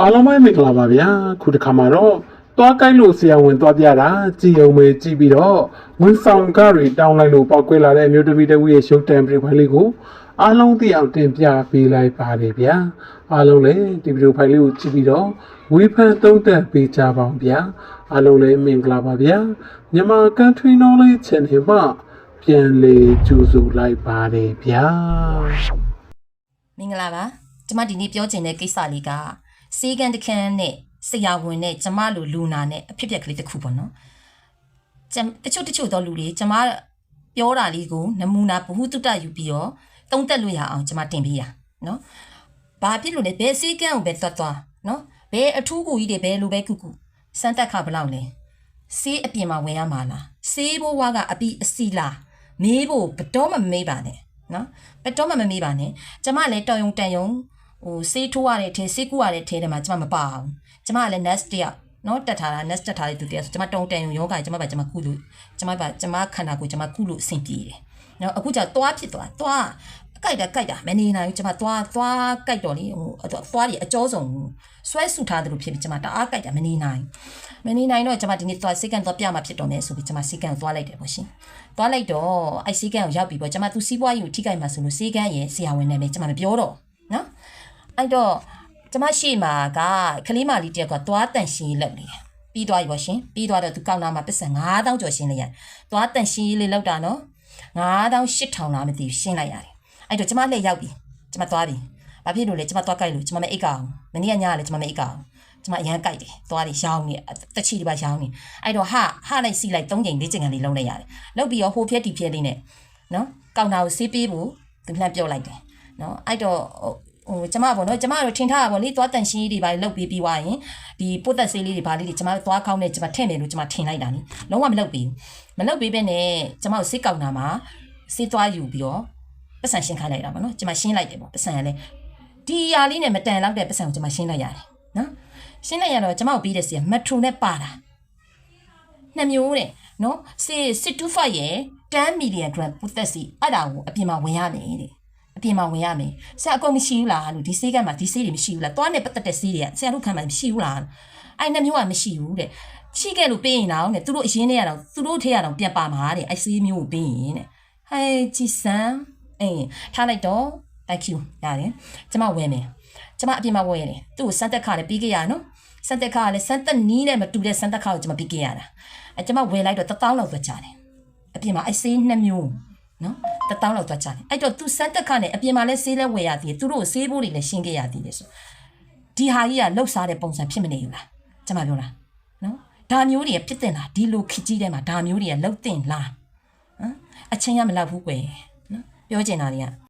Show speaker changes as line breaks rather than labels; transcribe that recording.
အားလုံးပဲမင်္ဂလာပါဗျာခုတစ်ခါမှာတော့သွားကိုက်လို့ဆရာဝန်သွားပြတာကြည်ုံပဲကြည်ပြီးတော့ဝန်ဆောင်ကတွေတောင်းလိုက်လို့ပောက်ကွဲလာတဲ့အမျိုးသမီးတစ်ဦးရဲ့ရှုပ်တံပရိဖိုင်လေးကိုအားလုံးသိအောင်တင်ပြပေးလိုက်ပါတယ်ဗျာအားလုံးလည်းဒီဗီဒီယိုဖိုင်လေးကိုကြည့်ပြီးတော့ဝေဖန်သုံးသပ်ပေးကြပါအောင်ဗျာအားလုံးလည်းမင်္ဂလာပါဗျာမြန်မာ country knowledge channel မှာပြန်လေကြိုဆိုလိုက်ပါတယ်ဗျာ
မင်္ဂလာပါကျမဒီနေ့ပြောချင်တဲ့ကိစ္စလေးက စေကန်တခန်းနဲ့ဆရာဝန်နဲ့ကျမလိုလူနာနဲ့အဖြစ်အပျက်ကလေးတစ်ခုပေါ့နော်ကျမတချို့တချို့သောလူတွေကျမပြောတာလေးကိုနမူနာဘ ഹു တုတယူပြီးတော့တုံးတက်လို့ရအောင်ကျမတင်ပေးရနော်ဘာဖြစ်လို့လဲဘယ်စေကန်ကိုပဲသွားသွားနော်ဘယ်အထူးကူကြီးတွေဘယ်လိုပဲကုကုစမ်းတက်ခဘလောက်လဲစေးအပြင်မှာဝင်ရမှာလားစေးဘိုးဝါကအပီအစီလားမေးဖို့ဘတော်မမေးပါနဲ့နော်ဘတော်မမမေးပါနဲ့ကျမလည်းတော်ယုံတန်ယုံ ဟိုစေးထိုးရတဲ့ထဲစေးကူရတဲ့ထဲထဲမှာကျမမပါအောင်ကျမကလည်း nest တယောက်နော်တက်ထားတာ nest တက်ထားတဲ့သူတယောက်ဆိုကျမတုံတန်ယုံယောဂကျမပါကျမကုလို့ကျမပါကျမခန္ဓာကိုယ်ကျမကုလို့အဆင်ပြေတယ်နော်အခုကျသွားဖြစ်သွားသွားကြိုက်တာကြိုက်တာမနေနိုင်ဘူးကျမသွားသွားကြိုက်တော့လေဟိုသွားဒီအကျောဆုံးဆွဲဆုထားတယ်လို့ဖြစ်ပြီးကျမတအားကြိုက်တာမနေနိုင်မနေနိုင်တော့ကျမဒီနေ့သွားစိတ်ကန်သွားပြမှာဖြစ်တော့မယ်ဆိုပြီးကျမစိတ်ကန်သွားလိုက်တယ်ပေါ့ရှင်သွားလိုက်တော့အဲ့စိတ်ကန်ကိုရောက်ပြီပေါ့ကျမသူစီးပွားရေးကိုထိခိုက်မှာဆိုလို့စိတ်ကန်ရဲ့ဆရာဝန်နာမည်ကျမမပြောတော့နော် အဲ့တော့ကျမရှိမှာကကလေးမလေးတယောက်ကသွားတန်ရှင်းရေးလုပ်နေတယ်ပြီးသွားပြီပေါ့ရှင်ပြီးသွားတော့သူကောက်နာမှာပတ်စံ9000ကျော်ရှင်းလိုက်ရသွားတန်ရှင်းရေးလေးလောက်တာနော်9000 8000လားမသိဘူးရှင်းလိုက်ရတယ်အဲ့တော့ကျမလည်းရောက်ပြီကျမသွားပြီဘာဖြစ်လို့လဲကျမသွားကြိုက်လို့ကျမမအိတ်ကအောင်မနေ့ကညကလည်းကျမမအိတ်ကအောင်ကျမအရန်ကြိုက်တယ်သွားတယ်ရောင်းနေတချီဒီပါရောင်းနေအဲ့တော့ဟာဟာလိုက်စီလိုက်၃ချိန်၄ချိန်ကန်လေးလုံးလိုက်ရတယ်လောက်ပြီးတော့ဟိုဖြက်တီဖြက်လေးနဲ့နော်ကောက်နာကိုဆေးပေးဖို့သူလှမ်းပြောလိုက်တယ်နော်အဲ့တော့ ဟိုကျမပေါ့နော်ကျမတို့ထင်ထားတာပေါ့လေသွားတန်ရှင်းကြီးတွေပါလောက်ပြီးပြီးသွားရင်ဒီပုတ်သက်ဆေးလေးတွေဘာလေးတွေကျမသွားခေါင်းနဲ့ကျမထည့်မယ်လို့ကျမထင်လိုက်တာနိလုံးဝမလုပ်ပြီးမလုပ်ပြီးပဲနဲ့ကျမကိုဆေးကောက်နာမှာဆေးသွားယူပြီးတော့ပတ်စံရှင်းခိုင်းလိုက်တာပေါ့နော်ကျမရှင်းလိုက်တယ်ပေါ့ပတ်စံကလည်းဒီຢာလေးနဲ့မတန်လောက်တဲ့ပတ်စံကိုကျမရှင်းလိုက်ရတယ်နော်ရှင်းလိုက်ရတော့ကျမကိုပြီးတဲ့စီကမက်ထရိုနဲ့ပါတာနှစ်မျိုးတဲ့နော်စေစစ်တူဖတ်ရဲ့10 million gram ပုသက်စီအဲ့ဒါကိုအပြင်မှာဝင်ရမယ်တဲ့အ ပြင်မှာဝင်ရမယ်ဆရာအကုန်မရှိဘူးလားလို့ဒီဆေးကမှဒီဆေးတွေမရှိဘူးလားသွားနေပတ်သက်တဲ့ဆေးတွေကဆရာတို့ခံမှမရှိဘူးလားအဲ့နှစ်မျိုးကမရှိဘူးတဲ့ရှိခဲ့လို့ပေးရင်တော့တဲ့သူတို့အရင်တည်းကတော့သူတို့ထဲရတော့ပြန်ပါမှာတဲ့အဲ့ဆေးမျိုးကိုပေးရင်တဲ့ဟဲ့ကြည်စမ်းအေးထားလိုက်တော့ thank you ရတယ်ကျမဝယ်မယ်ကျမအပြင်မှာဝယ်ရတယ်သူ့ကိုစမ်းတက်ခါလည်းပြီးခဲ့ရနော်စမ်းတက်ခါလည်းစမ်းတက်နီးနဲ့မတူတဲ့စမ်းတက်ခါကိုကျမပြီးခဲ့ရတာအဲကျမဝယ်လိုက်တော့1000လောက်ပဲကြာတယ်အပြင်မှာအဆေးနှစ်မျိုး နော်1000လောက်သွားကြာတယ်အဲ့တော့သူစမ်းတက်ခါနဲ့အပြင်မှာလည်းဆေးလဲဝယ်ရသေးတယ်သူတို့ကိုဆေးဖို့တွေလည်းရှင်းခဲ့ရသေးတယ်ဆိုဒီဟာကြီးကလှုပ်ရှားတဲ့ပုံစံဖြစ်မနေဘူးလားကျမပြောလားနော်ဒါမျိုးတွေဖြစ်တင်လားဒီလိုခကြီးထဲမှာဒါမျိုးတွေကလှုပ်တင်လားဟမ်အချင်းရမလောက်ဘူးကွယ်နော်ပြောချင်တာတွေက